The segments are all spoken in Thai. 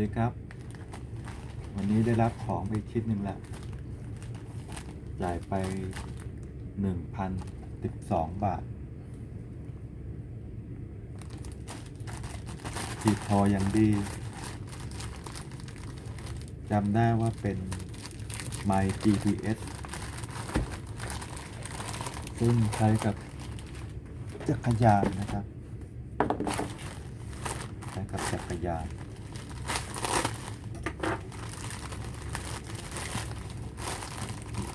ดีครับ วันนี้ได้รับของไปชิ้นหนึ่งแล้วจ่ายไปหนึ่งพันสิบสองบาทจีบพออย่างดีจำได้ว่าเป็น My GPS ซึ่งใช้กับจักรยานนะครับ ใช้กับจักรยาน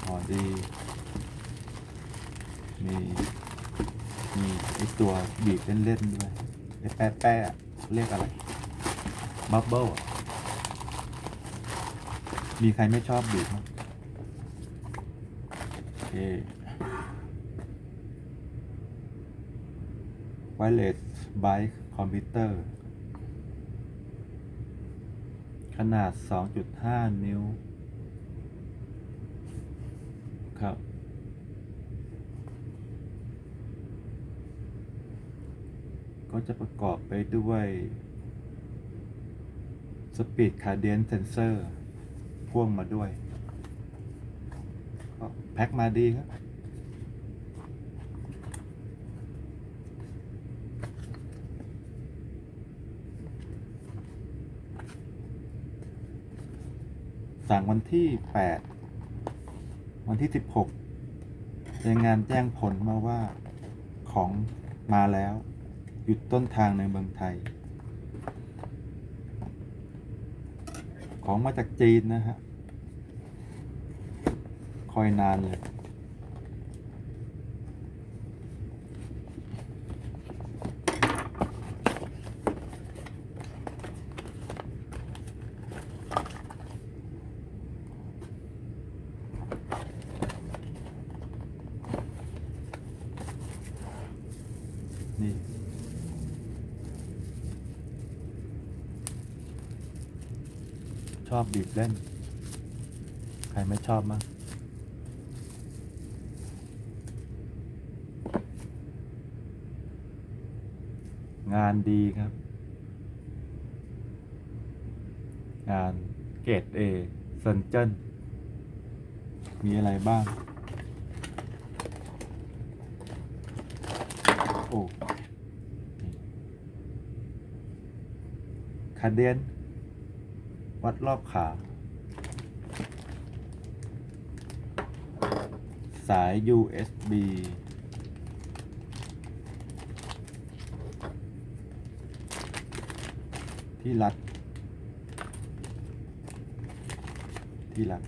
พอ ดีมีมีไอตัวบีบเล่น ๆ ด้วยไอแป๊ะแป๊ะๆเรียกอะไรบับเบิ้ลมีใครไม่ชอบบีบมั้งโอเค Wireless Bike Computer ขนาด 2.5 นิ้ว ครับ ก็จะประกอบไปด้วย Speed Cadence Sensor พ่วงมาด้วยก็แพ็คมาดีครับสั่งวันที่ 8 วันที่ 16รายงานแจ้งผลมาว่าของมาแล้ว หยุดต้นทางในเมืองไทย ของมาจากจีนนะฮะ คอยนานเลย นี่ชอบบีบเล่น ใครไม่ชอบมั้งงานดีครับ งานเกรดเอเซนเจนมีอะไรบ้าง โอ้คาเดนวัดรอบขา สาย USB ที่รัด ที่รัด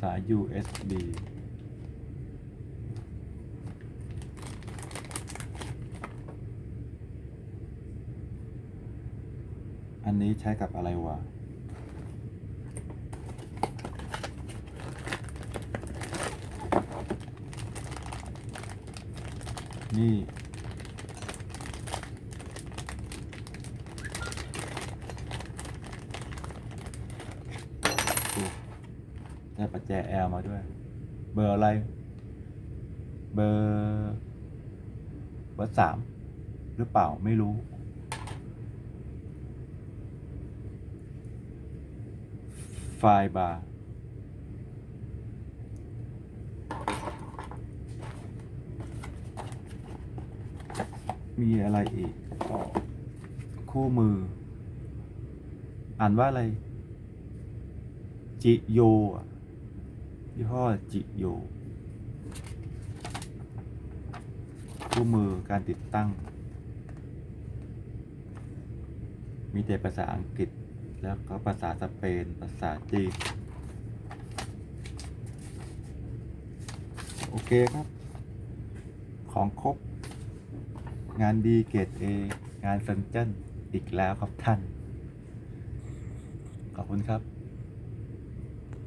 สาย USB อันนี้ใช้กับอะไรวะนี่ ได้ประแจแอลมาด้วย เบอร์อะไร เบอร์ เบอร์สามหรือเปล่าไม่รู้ ไฟล์บาร์มีอะไรอีกคู่มือ อ่านว่าอะไร จิโยยี่ห้อจิโย คู่มือการติดตั้ง มีแต่ภาษาอังกฤษ แล้วก็ภาษาสเปน ภาษาจีน โอเคครับ ของครบ งานดีเกรดเองานเซนเจนอีกแล้วครับท่าน ขอบคุณครับ